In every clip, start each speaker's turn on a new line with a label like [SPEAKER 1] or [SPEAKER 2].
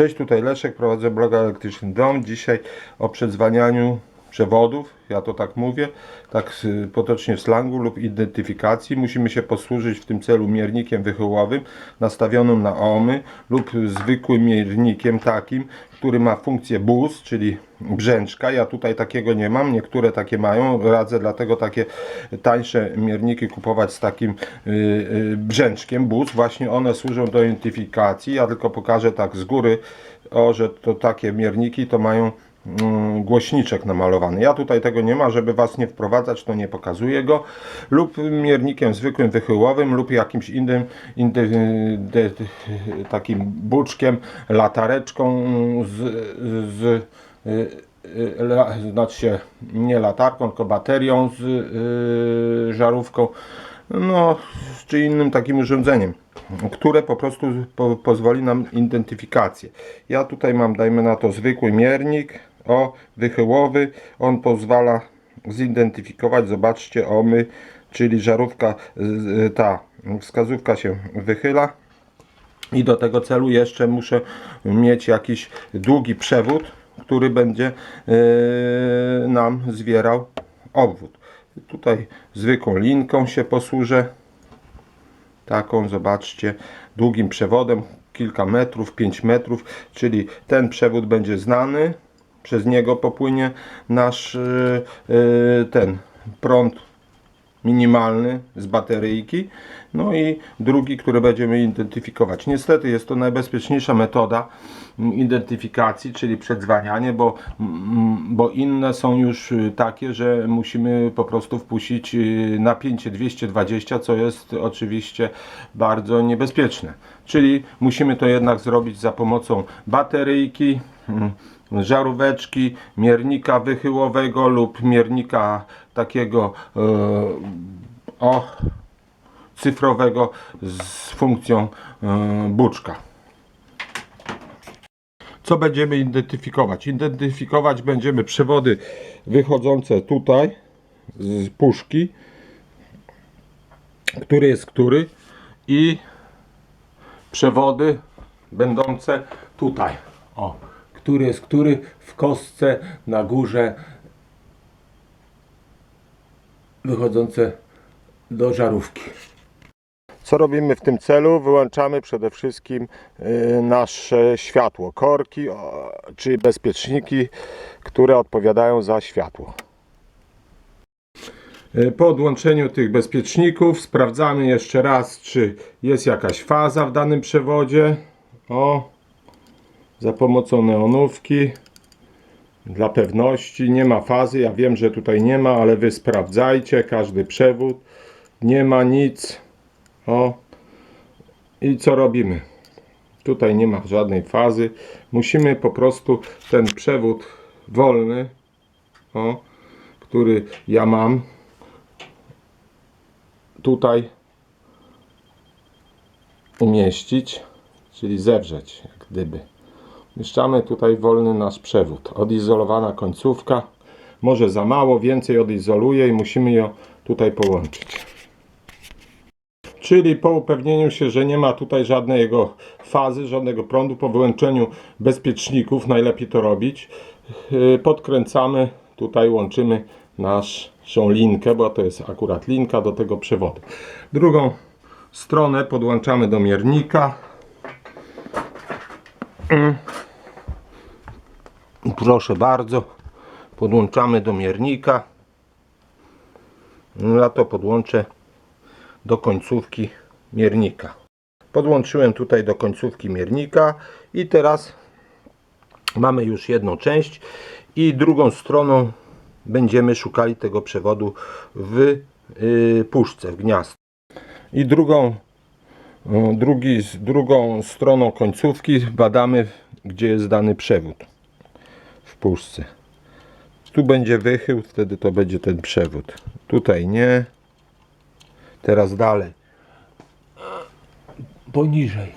[SPEAKER 1] Cześć, tutaj Leszek, prowadzę bloga Elektryczny Dom. Dzisiaj o przedzwanianiu przewodów, ja to tak mówię, tak y, potocznie w slangu lub identyfikacji. Musimy się posłużyć w tym celu miernikiem wychyłowym nastawionym na ohmy lub zwykłym miernikiem takim, który ma funkcję bus, czyli brzęczka. Ja tutaj takiego nie mam, niektóre takie mają. Radzę dlatego takie tańsze mierniki kupować z takim y, y, brzęczkiem bus. Właśnie one służą do identyfikacji. Ja tylko pokażę tak z góry, o, że to takie mierniki to mają głośniczek namalowany. Ja tutaj tego nie ma, żeby Was nie wprowadzać, to nie pokazuję go. Lub miernikiem zwykłym wychyłowym lub jakimś innym de, takim buczkiem, latareczką z, z y, la, znaczy się nie latarką, tylko baterią z y, żarówką, no czy innym takim urządzeniem, które po prostu po, pozwoli nam identyfikację. Ja tutaj mam, dajmy na to zwykły miernik, o wychyłowy, on pozwala zidentyfikować, zobaczcie, o my, czyli żarówka, ta wskazówka się wychyla, i do tego celu jeszcze muszę mieć jakiś długi przewód, który będzie yy, nam zwierał obwód. Tutaj zwykłą linką się posłużę. Taką, zobaczcie, długim przewodem, kilka metrów, 5 metrów, czyli ten przewód będzie znany, przez niego popłynie nasz yy, yy, ten prąd minimalny z bateryjki, no i drugi, który będziemy identyfikować. Niestety jest to najbezpieczniejsza metoda identyfikacji, czyli przedzwanianie, bo, mm, bo inne są już y, takie, że musimy po prostu wpuścić y, napięcie 220, co jest oczywiście bardzo niebezpieczne. Czyli musimy to jednak zrobić za pomocą bateryjki, mm, żaróweczki, miernika wychyłowego lub miernika takiego e, o cyfrowego z funkcją e, buczka. Co będziemy identyfikować? Identyfikować będziemy przewody wychodzące tutaj z puszki, który jest który i przewody będące tutaj. O, który jest który w kostce na górze wychodzące do żarówki. Co robimy w tym celu? Wyłączamy przede wszystkim y, nasze światło, korki, czyli bezpieczniki, które odpowiadają za światło. Y, Po odłączeniu tych bezpieczników sprawdzamy jeszcze raz, czy jest jakaś faza w danym przewodzie. O, za pomocą neonówki. Dla pewności nie ma fazy. Ja wiem, że tutaj nie ma, ale wy sprawdzajcie każdy przewód. Nie ma nic. O. I co robimy? Tutaj nie ma żadnej fazy. Musimy po prostu ten przewód wolny, o, który ja mam, tutaj umieścić, czyli zewrzeć, jak gdyby. Umieszczamy tutaj wolny nasz przewód. Odizolowana końcówka. Może za mało, więcej odizoluje i musimy ją tutaj połączyć. Czyli po upewnieniu się, że nie ma tutaj żadnej jego fazy, żadnego prądu, po wyłączeniu bezpieczników, najlepiej to robić, yy, podkręcamy, tutaj łączymy naszą linkę, bo to jest akurat linka do tego przewodu. Drugą stronę podłączamy do miernika. Proszę bardzo, podłączamy do miernika. No, Ja to podłączę do końcówki miernika. Podłączyłem tutaj do końcówki miernika i teraz mamy już jedną część i drugą stroną będziemy szukali tego przewodu w y, puszce, w gniazd. I drugą, y, drugi, drugą stroną końcówki badamy, gdzie jest dany przewód w puszce. Tu będzie wychył, wtedy to będzie ten przewód. Tutaj nie. Teraz dalej.
[SPEAKER 2] poniżej.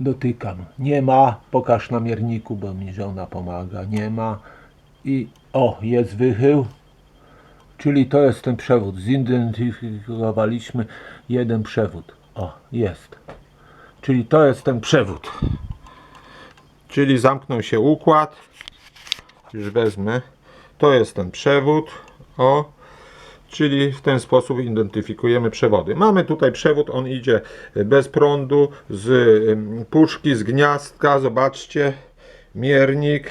[SPEAKER 2] Dotykam. Nie ma. Pokaż na mierniku, bo mi żona pomaga. Nie ma. I o, jest wychył. Czyli to jest ten przewód. Zidentyfikowaliśmy jeden przewód. O, jest. Czyli to jest ten przewód.
[SPEAKER 1] Czyli zamknął się układ. Już wezmę. To jest ten przewód. O, czyli w ten sposób identyfikujemy przewody. Mamy tutaj przewód, on idzie bez prądu, z puszki, z gniazdka. Zobaczcie, miernik.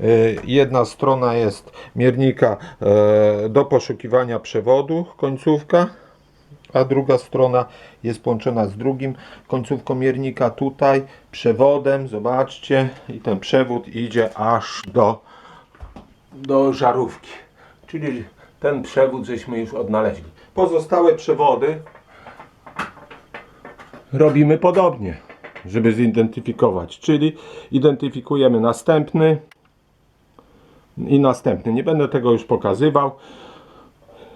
[SPEAKER 1] Y, Jedna strona jest miernika e, do poszukiwania przewodu, końcówka, a druga strona jest połączona z drugim końcówką miernika tutaj przewodem, zobaczcie, i ten przewód idzie aż do
[SPEAKER 2] Do żarówki. Czyli ten przewód żeśmy już odnaleźli.
[SPEAKER 1] pozostałe przewody.
[SPEAKER 2] Robimy podobnie.
[SPEAKER 1] żeby zidentyfikować. Czyli identyfikujemy następny i następny. Nie będę tego już pokazywał.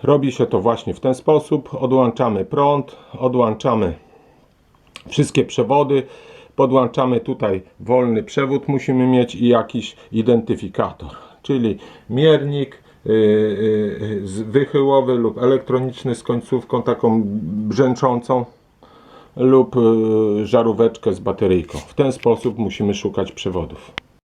[SPEAKER 1] Robi się to właśnie w ten sposób. Odłączamy prąd, odłączamy wszystkie przewody, podłączamy tutaj wolny przewód, musimy mieć i jakiś identyfikator, czyli miernik yy, yy, z- wychyłowy lub elektroniczny z końcówką taką brzęczącą lub y, żaróweczkę z bateryjką. W ten sposób musimy szukać przewodów.